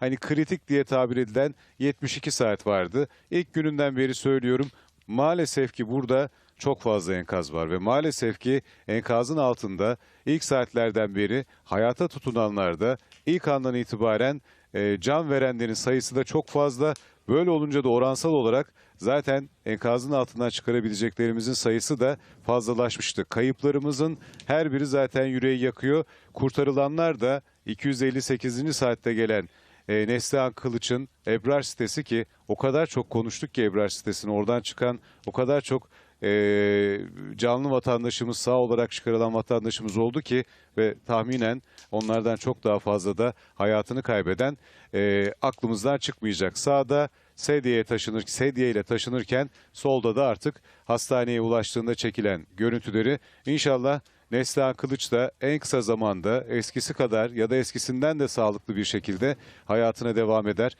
hani kritik diye tabir edilen 72 saat vardı. İlk gününden beri söylüyorum maalesef ki burada çok fazla enkaz var ve maalesef ki enkazın altında ilk saatlerden beri hayata tutunanlar da ilk andan itibaren e, can verenlerin sayısı da çok fazla. Böyle olunca da oransal olarak zaten enkazın altından çıkarabileceklerimizin sayısı da fazlalaşmıştı. Kayıplarımızın her biri zaten yüreği yakıyor. Kurtarılanlar da 258. saatte gelen e, Neslihan Kılıç'ın Ebrar sitesi ki o kadar çok konuştuk ki Ebrar sitesini oradan çıkan o kadar çok e, canlı vatandaşımız sağ olarak çıkarılan vatandaşımız oldu ki ve tahminen onlardan çok daha fazla da hayatını kaybeden e, aklımızdan çıkmayacak. Sağda sedye taşınır, sedye ile taşınırken solda da artık hastaneye ulaştığında çekilen görüntüleri inşallah Neslihan Kılıç da en kısa zamanda eskisi kadar ya da eskisinden de sağlıklı bir şekilde hayatına devam eder.